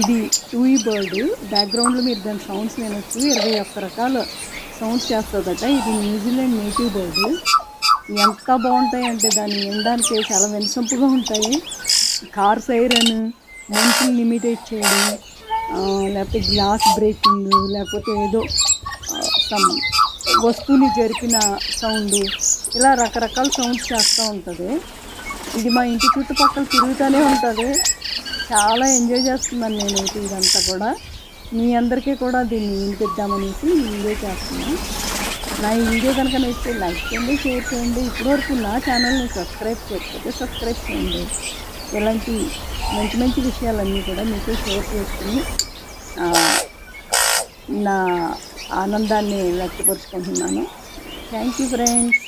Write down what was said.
ఇది టూయి బర్డ్. బ్యాక్గ్రౌండ్లో మీరు దాని సౌండ్స్ వినొచ్చు. ఇరవై ఒక్క రకాల సౌండ్స్ చేస్తుందట. ఇది న్యూజిలాండ్ నేటివ్ బర్డ్ ఎంత బాగుంటాయి అంటే దాన్ని వినడానికి చాలా వినసొంపుగా ఉంటాయి. కార్ సైరన్ మనుషుల్ని ఇమిటేట్ చేయడం లేకపోతే గ్లాస్ బ్రేకింగ్ లేకపోతే ఏదో సమ్ వస్తువుని జరిపిన సౌండ్ ఇలా రకరకాల సౌండ్స్ చేస్తూ ఉంటుంది. ఇది మా ఇంటి చుట్టుపక్కల తిరుగుతూనే ఉంటుంది. చాలా ఎంజాయ్ చేస్తున్నాను నేనైతే ఇదంతా కూడా. మీ అందరికీ కూడా దీన్ని వినిపిద్దామనేసి ఈ వీడియో చేస్తున్నాను. నా వీడియో కనుక నచ్చితే లైక్ చేయండి షేర్ చేయండి. ఇప్పటివరకు నా ఛానల్ని సబ్స్క్రైబ్ చేయకపోతే సబ్స్క్రైబ్ చేయండి. ఇలాంటి మంచి మంచి విషయాలన్నీ కూడా మీకు షేర్ చేసుకుని నా ఆనందాన్ని వ్యక్తపరుచుకుంటున్నాను. Thank you friends.